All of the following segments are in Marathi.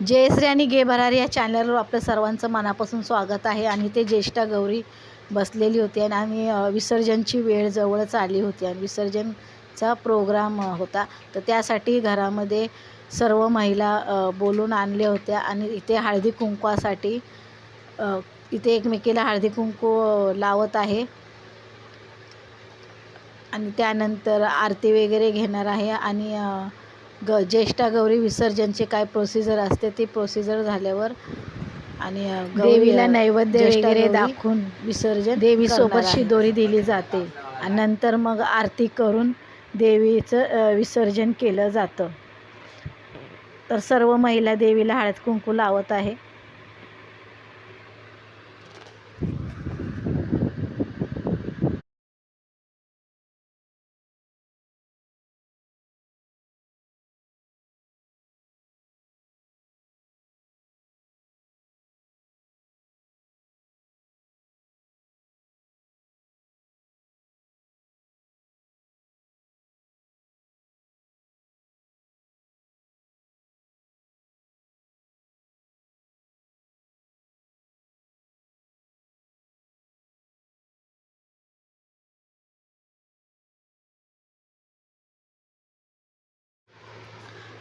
जयश्री आणि गे भरारी या चॅनलवर आपलं सर्वांचं मनापासून स्वागत आहे. आणि ते ज्येष्ठा गौरी बसलेली होती आणि आम्ही विसर्जनची वेळ जवळच आली होती आणि विसर्जनचा प्रोग्राम होता. तर त्यासाठी घरामध्ये सर्व महिला बोलून आणल्या होत्या आणि इथे हळदी कुंकवासाठी इथे एकमेकीला हळदी कुंकू लावत आहे. आणि त्यानंतर आरती वगैरे घेणार आहे आणि ग ज्येष्ठा गौरी विसर्जनचे काय प्रोसिजर असते ती प्रोसिजर झाल्यावर आणि देवीला नैवेद्य वगैरे गौरी दाखवून विसर्जन देवीसोबत. शिदोरी दिली जाते. आणि नंतर मग आरती करून देवीचं विसर्जन केलं जातं. तर सर्व महिला देवीला हळद कुंकू लावत आहे.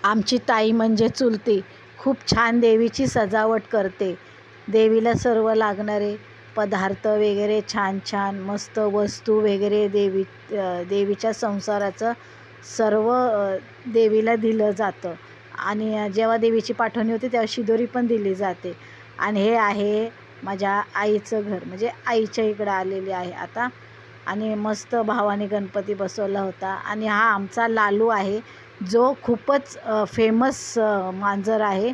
आमची ताई म्हणजे चुलती. खूप छान देवीची सजावट करते. देवीला सर्व लागणारे पदार्थ वगैरे छान छान मस्त वस्तू वगैरे देवी देवीच्या संसाराचं सर्व देवीला दिलं जातं. आणि जेव्हा देवीची पाठवणी होते तेव्हा शिदोरी पण दिली जाते. आणि हे आहे माझ्या आईचं घर. म्हणजे आईच्या इकडं आलेली आहे आता. आणि मस्त भावाने गणपती बसवला होता. आणि हा आमचा लालू आहे. जो खूपच फेमस मांजर आहे.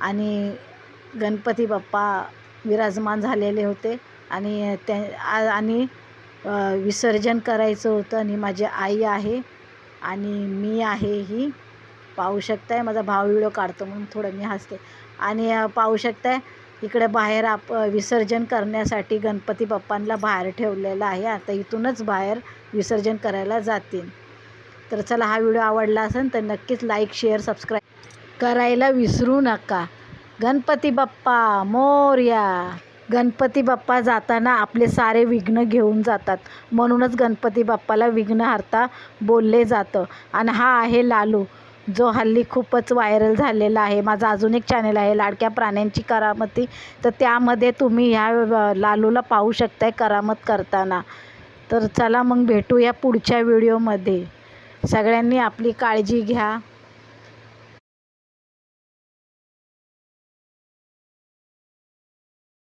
आणि गणपती बाप्पा विराजमान झालेले होते. आणि त्या आणि विसर्जन करायचं होतं. आणि माझी आई आहे. आणि मी आहे ही. पाहू शकताय माझा भाव व्हिडिओ काढतो म्हणून थोडं मी हसते. आणि पाहू शकताय इकडे बाहेर आप विसर्जन करण्यासाठी गणपती बाप्पांना बाहेर ठेवलेलं आहे. आता इथूनच बाहेर विसर्जन करायला जातील. तर चला हा व्हिडिओ आवडला असेल तर नक्कीच लाईक शेअर सबस्क्राईब करायला विसरू नका. गणपती बाप्पा मोर्या. गणपती बाप्पा जाताना आपले सारे विघ्न घेऊन जातात. म्हणूनच गणपती बाप्पाला विघ्नहर्ता बोलले जातं. आणि हा आहे लालू जो हल्ली खूपच व्हायरल झालेला आहे. माझा अजून एक चॅनल आहे लाडक्या प्राण्यांची करामती. तर त्यामध्ये तुम्ही ह्या लालूला पाहू शकताय करामत करताना. तर चला मग भेटूया पुढच्या व्हिडिओमध्ये सगळ्यांनी आपली काळजी घ्या.